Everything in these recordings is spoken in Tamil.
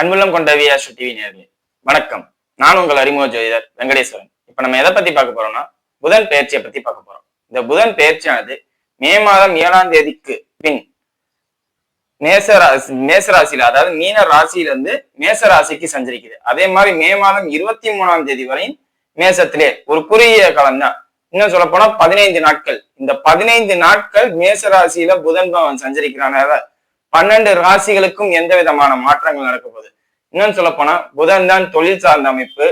அன்புள்ளம் கொண்ட வியாசு டிவி நேர்களே வணக்கம். நான் உங்கள் அறிமுக ஜோதிடர் வெங்கடேஸ்வரன். இப்ப நம்ம எதை பத்தி பார்க்க போறோம்னா புதன் பயிற்சியை பத்தி பார்க்க போறோம். இந்த புதன் பயிற்சியானது மே மாதம் ஏழாம் தேதிக்கு பின் மேச ராசி மேச ராசியில அதாவது மீன ராசியில இருந்து மேச ராசிக்கு சஞ்சரிக்குது. அதே மாதிரி மே மாதம் இருபத்தி மூணாம் தேதி வரையும் மேசத்திலே ஒரு குறுகிய காலம் தான். இன்னும் சொல்ல போனா பதினைந்து நாட்கள். இந்த பதினைந்து நாட்கள் மேசராசியில புதன் பவன் சஞ்சரிக்கிறான. பன்னெண்டு ராசிகளுக்கும் எந்த விதமான மாற்றங்கள் நடக்க போகுது? இன்னும் சொல்ல போனா புதன் தான் தொழில் சார்ந்த அமைப்பு.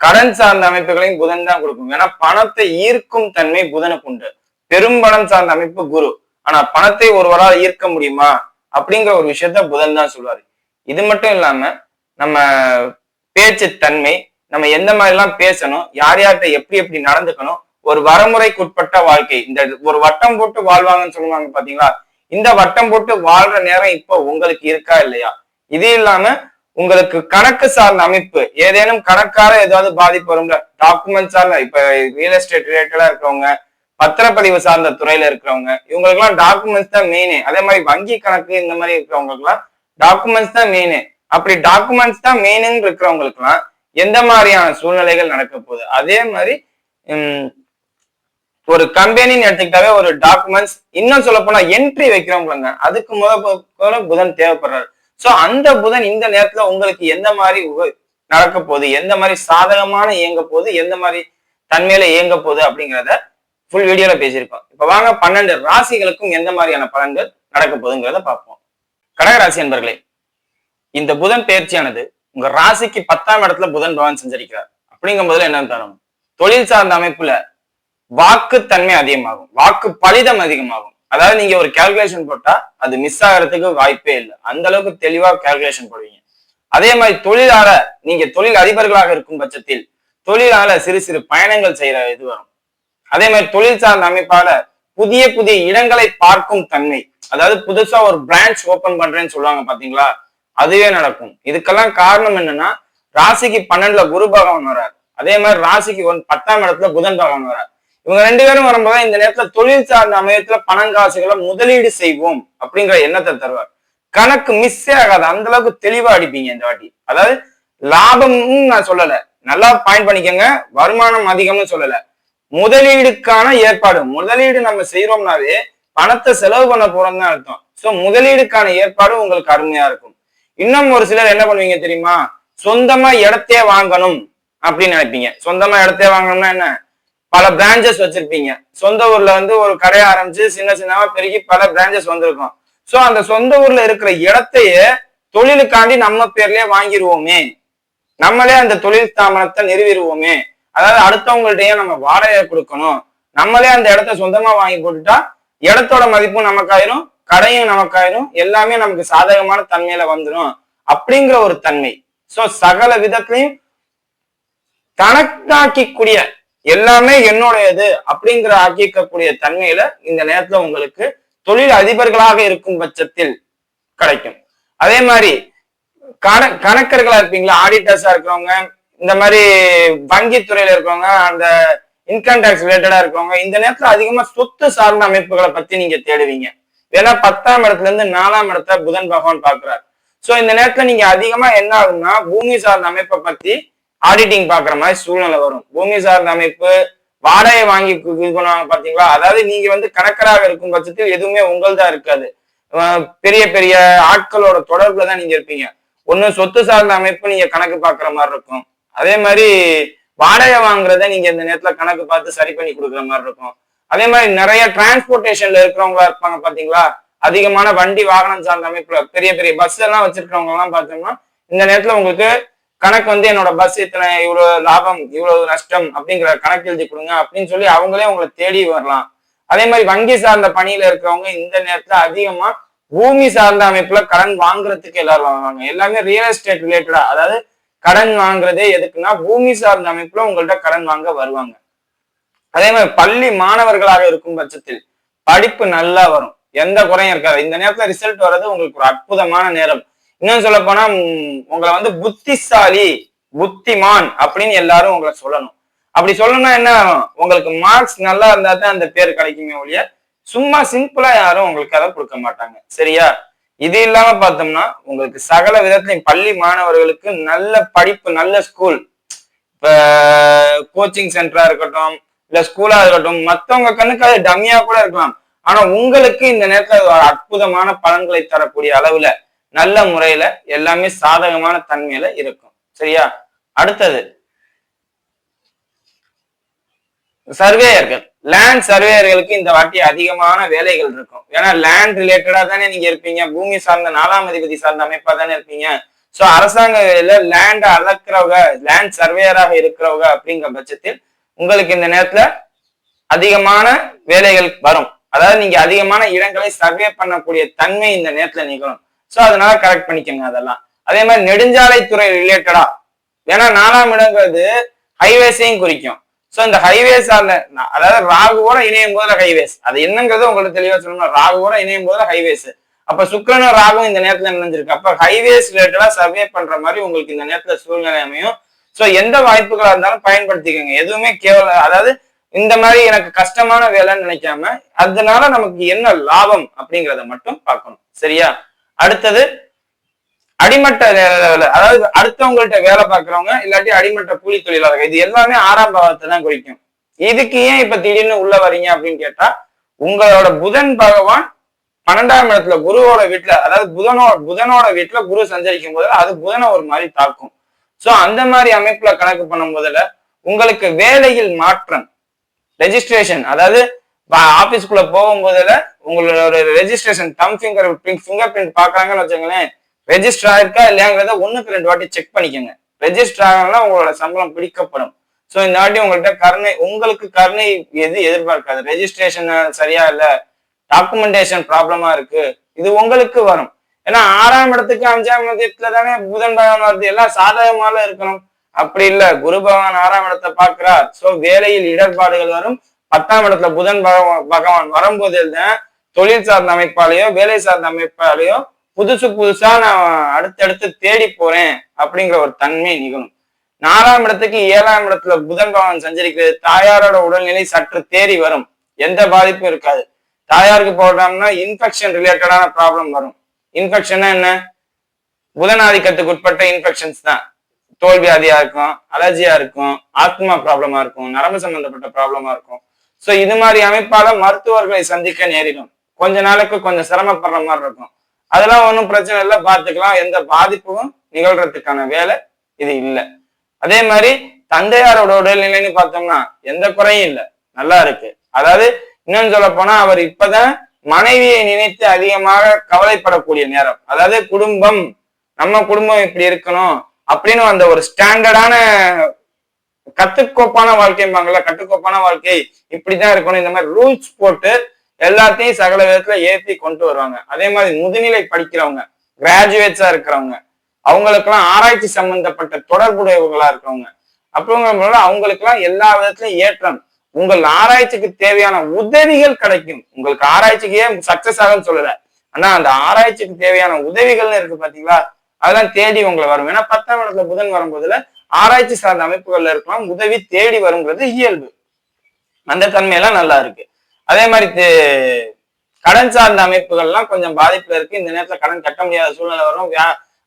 கடன் சார்ந்த அமைப்புகளையும் புதன் தான் கொடுக்கும். ஏன்னா பணத்தை ஈர்க்கும் தன்மை புதனுக்கு உண்டு. பெரும் பணம் சார்ந்த அமைப்பு குரு. ஆனா பணத்தை ஒருவரால் ஈர்க்க முடியுமா? அப்படிங்கிற ஒரு விஷயத்த புதன் தான் சொல்லுவாரு இது மட்டும் இல்லாம நம்ம பேச்சு தன்மை நம்ம எந்த மாதிரி எல்லாம் பேசணும் யார் யார்கிட்ட எப்படி எப்படி நடந்துக்கணும் ஒரு வரமுறைக்குட்பட்ட வாழ்க்கை. இந்த ஒரு வட்டம் போட்டு வாழ்வாங்கன்னு சொல்லுவாங்க பாத்தீங்களா? இந்த வட்டம் போட்டு வாழ்ற நேரம் இப்போ உங்களுக்கு இருக்கா இல்லையா? இது இல்லாம உங்களுக்கு கணக்கு சார்ந்த அமைப்பு ஏதேனும் கணக்கார ஏதாவது பாதிப்பு வரும்ல? டாக்குமெண்ட் சார்ந்த இப்ப ரியல் எஸ்டேட் ரிலேட்டடா இருக்கிறவங்க பத்திரப்பதிவு சார்ந்த துறையில இருக்கிறவங்க இவங்களுக்கு எல்லாம் டாக்குமெண்ட்ஸ் தான் மெயின் அதே மாதிரி வங்கி கணக்கு இந்த மாதிரி இருக்கிறவங்களுக்கு எல்லாம் டாக்குமெண்ட்ஸ் தான் மெயின் அப்படி டாக்குமெண்ட்ஸ் தான் மெயின்னு இருக்கிறவங்களுக்கு எல்லாம் எந்த மாதிரியான சூழ்நிலைகள் நடக்க போகுது? அதே மாதிரி ஒரு கம்பெனின்னு எடுத்துக்கிட்டாவே ஒரு டாக்குமெண்ட்ஸ் இன்னும் சொல்ல போனா என்ட்ரி வைக்கிறவங்களுங்க அதுக்கு முத புதன் தேவைப்படுறாரு. சோ அந்த புதன் இந்த நேரத்துல உங்களுக்கு எந்த மாதிரி உப- நடக்க போகுது? எந்த மாதிரி சாதகமான இயங்க போகுது? எந்த மாதிரி தன்மையில இயங்க போகுது அப்படிங்கிறத ஃபுல் வீடியோல பேசியிருக்கோம். இப்ப வாங்க பன்னெண்டு ராசிகளுக்கும் எந்த மாதிரியான பலன்கள் நடக்க போகுதுங்கிறத பார்ப்போம். கடகராசி என்பர்களே இந்த புதன் பயிற்சியானது உங்க ராசிக்கு பத்தாம் இடத்துல புதன் பவன் செஞ்சிருக்கிறார். அப்படிங்கும் போதுல என்னன்னு தரும்? தொழில் சார்ந்த அமைப்புல வாக்குத்தன்மை அதிகமாகும். வாக்கு பலிதம் அதிகமாகும். அதாவது நீங்க ஒரு கால்குலேஷன் போட்டா அது மிஸ் ஆகிறதுக்கு வாய்ப்பே இல்லை. அந்த அளவுக்கு தெளிவா கால்குலேஷன் போடுவீங்க. அதே மாதிரி தொழிலாள நீங்க தொழில் அதிபர்களாக இருக்கும் பட்சத்தில் தொழிலாள சிறு சிறு பயணங்கள் செய்யற இது வரும். அதே மாதிரி தொழில் சார்ந்த அமைப்பால புதிய புதிய இடங்களை பார்க்கும் தன்மை. அதாவது புதுசா ஒரு பிரான்ச் ஓபன் பண்றேன்னு சொல்லுவாங்க பாத்தீங்களா? அதுவே நடக்கும். இதுக்கெல்லாம் காரணம் என்னன்னா ராசிக்கு பன்னெண்டுல குரு பகவான் வரார் அதே மாதிரி ராசிக்கு ஒன் பத்தாம் இடத்துல புதன் பகவான் வரார் இவங்க ரெண்டு பேரும் வரும்போது இந்த நேரத்துல தொழில் சார்ந்த அமையத்துல பணம் காசுகளை முதலீடு செய்வோம் அப்படிங்கிற எண்ணத்தை தருவார். கணக்கு மிஸ்ஸே ஆகாது. அந்த அளவுக்கு தெளிவா அடிப்பீங்க இந்த வாட்டி. அதாவது லாபம்னு நான் சொல்லல. நல்லா பாயிண்ட் பண்ணிக்கோங்க. வருமானம் அதிகம்னு சொல்லல. முதலீடுக்கான ஏற்பாடு. முதலீடு நம்ம செய்யறோம்னாவே பணத்தை செலவு பண்ண போறோம்னு தான் அர்த்தம். சோ முதலீடுக்கான ஏற்பாடு உங்களுக்கு அருமையா இருக்கும். இன்னும் ஒரு சிலர் என்ன பண்ணுவீங்க தெரியுமா? சொந்தமா இடத்தையே வாங்கணும் அப்படின்னு நினைப்பீங்க. சொந்தமா இடத்தையே வாங்கணும்னா என்ன? பல பிரான்ச்சஸ் வச்சிருப்பீங்க. சொந்த ஊர்ல வந்து ஒரு கடையை ஆரம்பிச்சு சின்ன சின்னவா பெருகி பல பிரான்ச்சஸ் வந்திருக்கும். சோ அந்த சொந்த ஊர்ல இருக்கிற இடத்தையே தொழிலுக்காண்டி நம்ம பேர்லயே வாங்கிருவோமே. நம்மளே அந்த தொழில் ஸ்தாபனத்தை நிறுவிடுவோமே. அதாவது அடுத்தவங்கள்ட்டயே நம்ம வாடகை கொடுக்கணும். நம்மளே அந்த இடத்த சொந்தமா வாங்கி போட்டுட்டா இடத்தோட மதிப்பும் நமக்காயிரும் கடையும் நமக்காயிரும் எல்லாமே நமக்கு சாதகமான தன்மையில வந்துடும் அப்படிங்கிற ஒரு தன்மை. சோ சகல விதத்திலையும் கணக்காக்கிக்கூடிய எல்லாமே என்னுடையது அப்படிங்கிற ஆக்கிக்கக்கூடிய தன்மையில இந்த நேரத்துல உங்களுக்கு தொழில் அதிபர்களாக இருக்கும் பட்சத்தில் கிடைக்கும். அதே மாதிரி கண கணக்கர்களா இருப்பீங்களா? ஆடிட்டர்ஸா இருக்கிறவங்க இந்த மாதிரி வங்கி துறையில இருக்கிறவங்க அந்த இன்கம் டேக்ஸ் ரிலேட்டடா இருக்கவங்க இந்த நேரத்துல அதிகமா சொத்து சார்ந்த அமைப்புகளை பத்தி நீங்க தேடுவீங்க. ஏன்னா பத்தாம் இடத்துல இருந்து நாலாம் இடத்த புதன் பகவான் பாக்குறாரு சோ இந்த நேரத்துல நீங்க அதிகமா என்ன ஆகுதுன்னா பூமி சார்ந்த அமைப்பை பத்தி ஆடிட்டிங் பாக்குற மாதிரி சூழ்நிலை வரும். பூமி சார்ந்த அமைப்பு வாடகை வாங்கி இது பண்ணுவாங்க பாத்தீங்களா அதாவது நீங்க வந்து கணக்கராக இருக்கும் பட்சத்தில் எதுவுமே உங்கள்தான் இருக்காது. பெரிய பெரிய ஆட்களோட தொடர்புல தான் நீங்க இருப்பீங்க. ஒண்ணு சொத்து சார்ந்த அமைப்பு நீங்க கணக்கு பாக்குற மாதிரி இருக்கும். அதே மாதிரி வாடகை வாங்குறத நீங்க இந்த நேரத்துல கணக்கு பார்த்து சரி பண்ணி கொடுக்குற மாதிரி இருக்கும். அதே மாதிரி நிறைய டிரான்ஸ்போர்டேஷன்ல இருக்கிறவங்களா இருப்பாங்க பாத்தீங்களா அதிகமான வண்டி வாகனம் சார்ந்த அமைப்புல பெரிய பெரிய பஸ் எல்லாம் வச்சிருக்கிறவங்க எல்லாம் பார்த்தோம்னா இந்த நேரத்துல உங்களுக்கு கணக்கு வந்து என்னோட பஸ் இத்தனை இவ்வளவு லாபம் இவ்வளவு நஷ்டம் அப்படிங்கிற கணக்கு எழுதி கொடுங்க அப்படின்னு சொல்லி அவங்களே உங்களை தேடி வரலாம். அதே மாதிரி வங்கி சார்ந்த பணியில இருக்கிறவங்க இந்த நேரத்துல அதிகமா பூமி சார்ந்த அமைப்புல கடன் வாங்குறதுக்கு எல்லாரும் வாங்குவாங்க எல்லாமே ரியல் எஸ்டேட் ரிலேட்டடா அதாவது கடன் வாங்குறதே எதுக்குன்னா பூமி சார்ந்த அமைப்புல உங்கள்ட்ட கடன் வாங்க வருவாங்க. அதே மாதிரி பள்ளி மாணவர்களாக இருக்கும் பட்சத்தில் படிப்பு நல்லா வரும். எந்த குறையும் இருக்காது. இந்த நேரத்துல ரிசல்ட் வர்றது உங்களுக்கு ஒரு அற்புதமான நேரம். இன்னும் சொல்ல போனா உங்களை வந்து புத்திசாலி புத்திமான் அப்படின்னு எல்லாரும் உங்களை சொல்லணும். அப்படி சொல்லணும்னா என்ன ஆகும்? உங்களுக்கு மார்க்ஸ் நல்லா இருந்தா தான் அந்த பேர் கிடைக்குமே ஒழிய சும்மா சிம்பிளா யாரும் உங்களுக்கு அதை கொடுக்க மாட்டாங்க. சரியா? இது இல்லாம பார்த்தோம்னா உங்களுக்கு சகல விதத்திலையும் பள்ளி மாணவர்களுக்கு நல்ல படிப்பு நல்ல ஸ்கூல் இப்ப கோச்சிங் சென்டரா இருக்கட்டும் இல்ல ஸ்கூலா இருக்கட்டும் மத்தவங்க கண்ணுக்கு அது டம்மியா கூட இருக்கலாம். ஆனா உங்களுக்கு இந்த நேரத்துல ஒரு அற்புதமான பலன்களை தரக்கூடிய அளவுல நல்ல முறையில எல்லாமே சாதகமான தன்மையில இருக்கும். சரியா? அடுத்தது சர்வேயர்கள். லேண்ட் சர்வேயர்களுக்கு இந்த வாட்டி அதிகமான வேலைகள் இருக்கும். ஏன்னா லேண்ட் ரிலேட்டடா தானே நீங்க இருப்பீங்க. பூமி சார்ந்த நாலாம் அதிபதி சார்ந்த அமைப்பா தானே இருப்பீங்க. சோ அரசாங்க வேலையில லேண்ட் அளக்கிறவங்க லேண்ட் சர்வேயராக இருக்கிறவங்க அப்படிங்கிற பட்சத்தில் உங்களுக்கு இந்த நேரத்துல அதிகமான வேலைகள் வரும். அதாவது நீங்க அதிகமான இடங்களை சர்வே பண்ணக்கூடிய தன்மை இந்த நேரத்துல நிகழும். சோ அதனால கரெக்ட் பண்ணிக்கோங்க அதெல்லாம். அதே மாதிரி நெடுஞ்சாலைத்துறை ரிலேட்டடா ஏன்னா நாலாம் இடங்கிறது ஹைவேஸையும் குறிக்கும். சோ இந்த ஹைவேஸ் அதாவது ராகுவோட இணையும் போதுல ஹைவேஸ் அது என்னங்கிறது உங்களுக்கு தெளிவா சொல்லணும் ராகுவோட இணையும் போதுல ஹைவேஸ் அப்ப சுக்கரனும் ராகும் இந்த நேரத்துல நினைஞ்சிருக்கு அப்ப ஹைவேஸ் ரிலேட்டடா சர்வே பண்ற மாதிரி உங்களுக்கு இந்த நேரத்துல சூழ்நிலை அமையும். சோ எந்த வாய்ப்புகளா இருந்தாலும் பயன்படுத்திக்கோங்க. எதுவுமே கேவல அதாவது இந்த மாதிரி எனக்கு கஷ்டமான வேலைன்னு நினைக்காம அதனால நமக்கு என்ன லாபம் அப்படிங்கறத மட்டும் பார்க்கணும். சரியா? அடுத்தது அடிமட்ட level, அதாவது அடுத்தவங்கள்ட்ட வேலை பார்க்கறவங்க இல்லாட்டி அடிமட்ட கூலி தொழிலாளர்கள். இது எல்லாமே ஆறாம் பாவத்தை தான் குறிக்கும். இதுக்கு ஏன் இப்ப திடீர்னு உள்ள வரீங்க அப்படின்னு கேட்டா உங்களோட புதன் பகவான் பன்னெண்டாம் இடத்துல குருவோட வீட்டுல அதாவது புதனோட புதனோட வீட்டுல குரு சஞ்சரிக்கும் போதுல அது புதனை ஒரு மாதிரி தாக்கும். சோ அந்த மாதிரி அமைப்புல கணக்கு பண்ணும் போதுல உங்களுக்கு வேலையில் மாற்றம் ரெஜிஸ்ட்ரேஷன் அதாவது ஆபீஸ்க்குள்ள போகும்போதுல உங்களோட registration thumb finger finger print பாக்குறாங்கன்னு வச்சுங்களேன் ரெஜிஸ்டர் ஆயிருக்கா இல்லையாங்கிறத ஒண்ணுக்கு ரெண்டு வாட்டி செக் பண்ணிக்கோங்க. ரெஜிஸ்டர் ஆகலாம் உங்களோட சம்பளம் பிடிக்கப்படும். சோ இந்த வாட்டி உங்கள்கிட்ட கருணை உங்களுக்கு கருணை எது எதிர்பார்க்காது. ரெஜிஸ்ட்ரேஷன் சரியா இல்ல டாக்குமெண்டேஷன் ப்ராப்ளமா இருக்கு இது உங்களுக்கு வரும். ஏன்னா ஆறாம் இடத்துக்கு அஞ்சாம் இடத்துல தானே புதன் பகவான் வருது. எல்லாம் சாதகமால இருக்கணும். அப்படி இல்ல குரு பகவான் ஆறாம் இடத்தை பார்க்கிறார். சோ வேலையில் இடர்பாடுகள் வரும். பத்தாம் இடத்துல புதன் பகவான் பகவான் வரும்போது தான் தொழில் சார்ந்த அமைப்பாலேயோ வேலை சார்ந்த அமைப்பாலேயோ புதுசு புதுசா நான் அடுத்தடுத்து தேடி போறேன் அப்படிங்கிற ஒரு தன்மை நிகழும். நாலாம் இடத்துக்கு ஏழாம் இடத்துல புதன் பகவான் சஞ்சரிக்கிறது தாயாரோட உடல்நிலை சற்று தேறி வரும். எந்த பாதிப்பும் இருக்காது. தாயாருக்கு போடுறோம்னா இன்ஃபெக்ஷன் ரிலேட்டடான ப்ராப்ளம் வரும். இன்ஃபெக்ஷன்னா என்ன? புதன் ஆதிக்கத்துக்கு உட்பட்ட இன்ஃபெக்ஷன்ஸ் தான். தோல் வியாதியா இருக்கும் அலர்ஜியா இருக்கும் ஆத்மா ப்ராப்ளமா இருக்கும் நரம்பு சம்பந்தப்பட்ட ப்ராப்ளமா இருக்கும். சோ இது மாதிரி அமைப்பால மருத்துவர்களை சந்திக்க நேரிடும். கொஞ்ச நாளுக்கு கொஞ்சம் சிரமப்படுற மாதிரி இருக்கும். அதெல்லாம் ஒன்றும் பிரச்சனை இல்லை பார்த்துக்கலாம். எந்த பாதிப்பும் நிகழ்றதுக்கான வேலை இது இல்லை. அதே மாதிரி தந்தையாரோட உடல்நிலைன்னு பார்த்தோம்னா எந்த குறையும் இல்லை. நல்லா இருக்கு. அதாவது இன்னும் சொல்ல போனா அவர் இப்பதான் மனைவியை நினைத்து அதிகமாக கவலைப்படக்கூடிய நேரம். அதாவது குடும்பம் நம்ம குடும்பம் இப்படி இருக்கணும் அப்படின்னு அந்த ஒரு ஸ்டாண்டர்டான கட்டுக்கோப்பான வாழ்க்கைம்பாங்கல்ல கட்டுக்கோப்பான வாழ்க்கை இப்படிதான் இருக்கணும். இந்த மாதிரி ரூல்ஸ் போட்டு எல்லாத்தையும் சகல விதத்துல ஏத்தி கொண்டு வருவாங்க. அதே மாதிரி முதுநிலை படிக்கிறவங்க கிராஜுவேட்ஸா இருக்கிறவங்க அவங்களுக்கெல்லாம் ஆராய்ச்சி சம்பந்தப்பட்ட தொடர்புடையவங்களா இருக்கிறவங்க அப்படிங்கிற அவங்களுக்கெல்லாம் எல்லா விதத்திலையும் ஏற்றம். உங்கள் ஆராய்ச்சிக்கு தேவையான உதவிகள் கிடைக்கும். உங்களுக்கு ஆராய்ச்சிக்கே சக்சஸ் ஆகும்னு சொல்லல. ஆனா அந்த ஆராய்ச்சிக்கு தேவையான உதவிகள்னு இருக்கு பாத்தீங்களா? அதெல்லாம் தேடி உங்களை வரும். ஏன்னா பத்தாம் இடத்துல புதன் வரும்போதுல ஆராய்ச்சி சார்ந்த அமைப்புகள்ல இருக்கலாம் உதவி தேடி வருங்கிறது இயல்பு. அந்த தன்மையெல்லாம் நல்லா இருக்கு. அதே மாதிரி கடன் சார்ந்த அமைப்புகள்லாம் கொஞ்சம் பாதிப்புல இருக்கு. இந்த நேரத்துல கடன் கட்ட முடியாத சூழ்நிலை வரும்.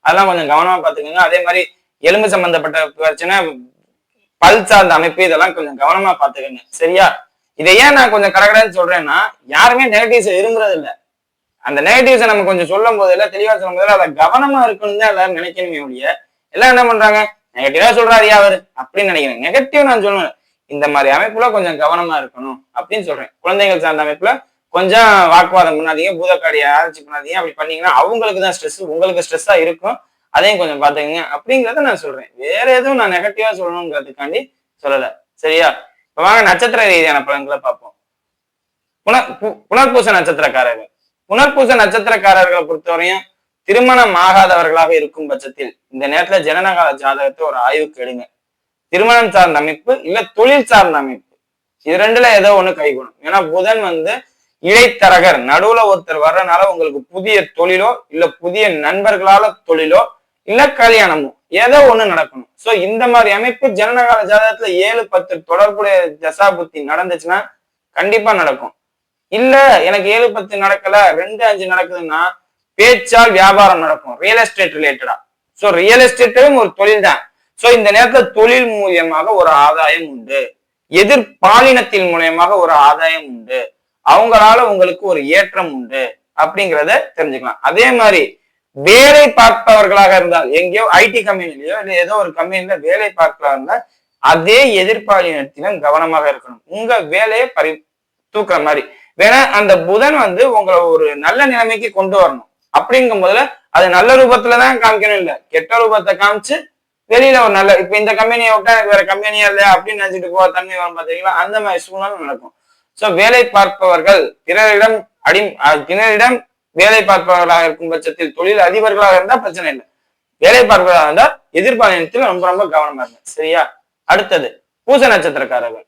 அதெல்லாம் கொஞ்சம் கவனமா பாத்துக்கோங்க அதே மாதிரி எலும்பு சம்பந்தப்பட்ட பிரச்சனை பல் சார்ந்த அமைப்பு இதெல்லாம் கொஞ்சம் கவனமா பாத்துக்கோங்க சரியா? இதை ஏன் நான் கொஞ்சம் கடகடன்னு சொல்றேன்னா யாருமே நெகட்டிவ்ஸ் விரும்புறது இல்லை. அந்த நெகட்டிவ்ஸை நம்ம கொஞ்சம் சொல்லும் போதெல்லாம் தெளிவா சொல்லும் போதெல்லாம் அதை கவனமா இருக்கணும் தான் எல்லாரும் நினைக்கணுமே ஒழிய எல்லாம் என்ன பண்றாங்க? நெகட்டிவா சொல்றாரு அவர்? அப்படின்னு நினைக்கிறேன். நெகட்டிவ் நான் சொல்லுவேன் இந்த மாதிரி அமைப்புல கொஞ்சம் கவனமா இருக்கணும் அப்படின்னு சொல்றேன். குழந்தைகள் சார்ந்த அமைப்புல கொஞ்சம் வாக்குவாதம் பண்ணாதீங்க பூதக்காடியை ஆராய்ச்சி பண்ணாதீங்க. அப்படி பண்ணீங்கன்னா அவங்களுக்கு தான் ஸ்ட்ரெஸ் உங்களுக்கு ஸ்ட்ரெஸ்ஸா இருக்கும். அதையும் கொஞ்சம் பாத்துக்கங்க அப்படிங்கிறத நான் சொல்றேன். வேற எதுவும் நான் நெகட்டிவா சொல்லணுங்கிறதுக்காண்டி சொல்லல. சரியா? இப்ப வாங்க நட்சத்திர ரீதியான பலன்களை பார்ப்போம். புன பு- புனர்பூச நட்சத்திரக்காரர்கள். புனர்பூச நட்சத்திரக்காரர்களை பொறுத்தவரையும் திருமணம் ஆகாதவர்களாக இருக்கும் பட்சத்தில் இந்த நேரத்துல ஜனனகால ஜாதகத்தை ஒரு ஆய்வுக்கு எடுங்க திருமணம் சார்ந்த அமைப்பு இல்ல தொழில் சார்ந்த அமைப்பு. இது ரெண்டுல ஏதோ ஒண்ணு கைகூடும். ஏன்னா புதன் வந்து இடைத்தரகர். நடுவுல ஒருத்தர் வர்றதுனால உங்களுக்கு புதிய தொழிலோ இல்ல புதிய நண்பர்களால தொழிலோ இல்ல கல்யாணமோ ஏதோ ஒண்ணு நடக்கணும். சோ இந்த மாதிரி அமைப்பு ஜனனகால ஜாதகத்துல ஏழு பத்து தொடர்புடைய தசா புத்தி நடந்துச்சுன்னா கண்டிப்பா நடக்கும். இல்ல எனக்கு ஏழு பத்து நடக்கல ரெண்டு அஞ்சு நடக்குதுன்னா பேச்சால் வியாபாரம் நடக்கும் ரியல் எஸ்டேட் ரிலேட்டடா ஸோ ரியல் எஸ்டேட்டும் ஒரு தொழில் தான் ஸோ இந்த நேரத்தில் தொழில் மூலியமாக ஒரு ஆதாயம் உண்டு. எதிர்பாலினத்தின் மூலியமாக ஒரு ஆதாயம் உண்டு. அவங்களால உங்களுக்கு ஒரு ஏற்றம் உண்டு அப்படிங்கிறத தெரிஞ்சுக்கலாம். அதே மாதிரி வேலை பார்ப்பவர்களாக இருந்தால் எங்கேயோ ஐடி கம்பெனிலயோ இல்லை ஏதோ ஒரு கம்பெனில வேலை பார்க்கலாம் இருந்தால் அதே எதிர்பாலினத்திலும் கவனமாக இருக்கணும். உங்க வேலையை பறி தூக்குற மாதிரி. வேணா அந்த புதன் வந்து உங்களை ஒரு நல்ல நிலைமைக்கு கொண்டு வரணும். அப்படிங்கும் போதுல அது நல்ல ரூபத்துல தான் காமிக்கணும் இல்ல. கெட்ட ரூபத்தை காமிச்சு வெளியில ஒரு நல்ல இப்ப இந்த கம்பெனியை விட்டா எனக்கு வேற கம்பெனியா இல்லையா அப்படின்னு நினைச்சிட்டு போற தன்மை வரும் பாத்தீங்களா? அந்த மாதிரி சூழ்நிலை நடக்கும். சோ வேலை பார்ப்பவர்கள் பிறரிடம் அடி அஹ் பிறரிடம் வேலை பார்ப்பவர்களாக இருக்கும் பட்சத்தில் தொழில் அதிபர்களாக இருந்தா பிரச்சனை இல்லை. வேலை பார்ப்பவர்களாக இருந்தா எதிர்பாலினத்தில் ரொம்ப ரொம்ப கவனமா இருங்க. சரியா? அடுத்தது பூச நட்சத்திரக்காரர்கள்.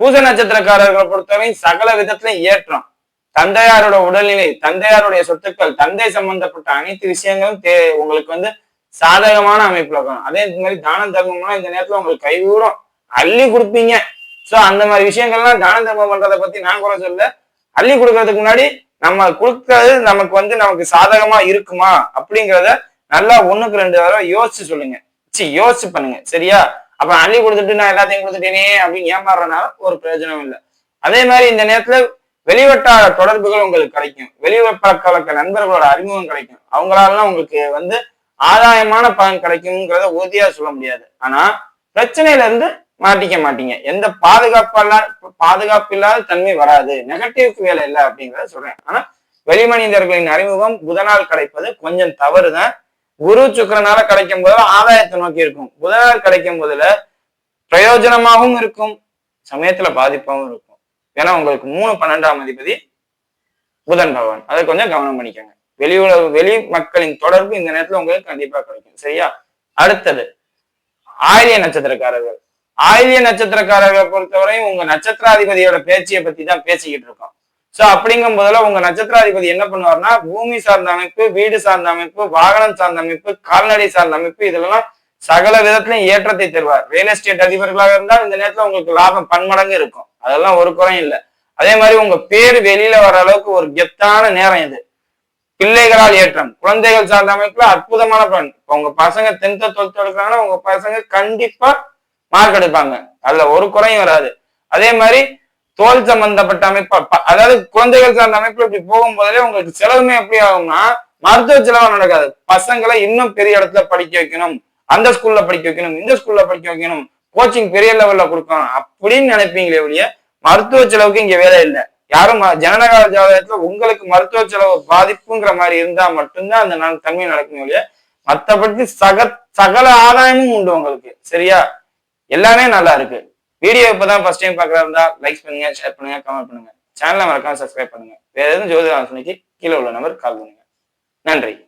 பூச நட்சத்திரக்காரர்களை பொறுத்தவரை சகல விதத்திலும் ஏற்றம். தந்தையாரோட உடல்நிலை தந்தையாருடைய சொத்துக்கள் தந்தை சம்பந்தப்பட்ட அனைத்து விஷயங்களும் தே உங்களுக்கு வந்து சாதகமான அமைப்புல இருக்கணும். அதே மாதிரி தான தர்மம்லாம் இந்த நேரத்துல உங்களுக்கு கைகூறும் அள்ளி கொடுப்பீங்க. சோ அந்த மாதிரி விஷயங்கள்லாம் தான தர்மம் பண்றதை பத்தி நான் குறை சொல்ல அள்ளி கொடுக்கறதுக்கு முன்னாடி நம்ம கொடுக்கறது நமக்கு வந்து நமக்கு சாதகமா இருக்குமா அப்படிங்கிறத நல்லா ஒண்ணுக்கு ரெண்டு தடவை யோசிச்சு சொல்லுங்க. சி யோசிச்சு பண்ணுங்க. சரியா? அப்ப அள்ளி கொடுத்துட்டு நான் எல்லாத்தையும் கொடுத்துட்டேனே அப்படின்னு ஏமாறுறதுனால ஒரு பிரயோஜனம் இல்லை. அதே மாதிரி இந்த நேரத்துல வெளிவட்டார தொடர்புகள் உங்களுக்கு கிடைக்கும். வெளிவட்டார நண்பர்களோட அறிமுகம் கிடைக்கும். அவங்களாலாம் உங்களுக்கு வந்து ஆதாயமான பலன் கிடைக்குங்கிறத உறுதியா சொல்ல முடியாது. ஆனா பிரச்சனையில இருந்து மாட்டிக்க மாட்டீங்க. எந்த பாதுகாப்பெல்லாம் பாதுகாப்பு இல்லாத தன்மை வராது. நெகட்டிவ்க்கு வேலை இல்லை அப்படிங்கிறத சொல்றேன். ஆனா வெளிமனிதர்களின் அறிமுகம் புதனால் கிடைப்பது கொஞ்சம் தவறுதான். குரு சுக்கரனால கிடைக்கும் போது ஆதாயத்தை நோக்கி இருக்கும். புதனால் கிடைக்கும் போதுல பிரயோஜனமாகவும் இருக்கும். சமயத்துல பாதிப்பாகவும் இருக்கும். ஏன்னா உங்களுக்கு மூணு பன்னெண்டாம் அதிபதி புதன் பகவான். அதை கொஞ்சம் கவனம் பண்ணிக்கோங்க. வெளி உலக வெளி மக்களின் தொடர்பு இந்த நேரத்துல உங்களுக்கு கண்டிப்பா கிடைக்கும். சரியா? அடுத்தது ஆயிலிய நட்சத்திரக்காரர்கள். ஆயிலிய நட்சத்திரக்காரர்களை பொறுத்தவரையும் உங்க நட்சத்திராதிபதியோட பேச்சியை பத்தி தான் பேசிக்கிட்டு இருக்கோம். சோ அப்படிங்கும் போதுல உங்க நட்சத்திராதிபதி என்ன பண்ணுவார்னா பூமி சார்ந்த அமைப்பு வீடு சார்ந்த அமைப்பு வாகனம் சார்ந்த அமைப்பு கால்நடை சார்ந்த அமைப்பு இதெல்லாம் சகல விதத்திலையும் ஏற்றத்தை தருவார். ரியல் எஸ்டேட் அதிபர்களாக இருந்தால் இந்த நேரத்துல உங்களுக்கு லாபம் பன்மடங்கு இருக்கும். அதெல்லாம் ஒரு குறையும் இல்லை. அதே மாதிரி உங்க பேர் வெளியில வர அளவுக்கு ஒரு கெத்தான நேரம் இது. பிள்ளைகளால் ஏற்றம். குழந்தைகள் சார்ந்த அமைப்புல அற்புதமான பலன். இப்ப உங்க பசங்க டென்த் டுவெல்த் எடுக்கிறாங்கன்னா உங்க பசங்க கண்டிப்பா மார்க் எடுப்பாங்க. அதுல ஒரு குறையும் வராது. அதே மாதிரி தோல் சம்பந்தப்பட்ட அமைப்பு அதாவது குழந்தைகள் சார்ந்த அமைப்புல இப்படி போகும்போதே உங்களுக்கு செலவுமே எப்படி ஆகும்னா மருத்துவ செலவு நடக்காது. பசங்களை இன்னும் பெரிய இடத்துல படிக்க வைக்கணும். அந்த ஸ்கூல்ல படிக்க வைக்கணும். இந்த ஸ்கூல்ல படிக்க வைக்கணும். கோச்சிங் பெரிய லெவல்ல கொடுக்கணும் அப்படின்னு நினைப்பீங்களே ஒழிய மருத்துவ செலவுக்கு இங்க வேலை இல்லை. யாரும் ம- ஜாதகத்துல உங்களுக்கு மருத்துவ செலவு பாதிப்புங்கிற மாதிரி இருந்தா மட்டும்தான் அந்த நாள் தன்மை நடக்கும் ஒழிய மற்றபடி சக சகல ஆதாயமும் உண்டு உங்களுக்கு. சரியா? எல்லாமே நல்லா இருக்கு. வீடியோ இப்பதான் ஃபர்ஸ்ட் டைம் பாக்குறா இருந்தா லைக் பண்ணுங்க ஷேர் பண்ணுங்க கமெண்ட் பண்ணுங்க. சேனலை மறக்காம சப்ஸ்கிரைப் பண்ணுங்க. வேற எதுவும் ஜோதிட ஆலோசனைக்கு கீழே உள்ள நம்பர் கால் பண்ணுங்க. நன்றி.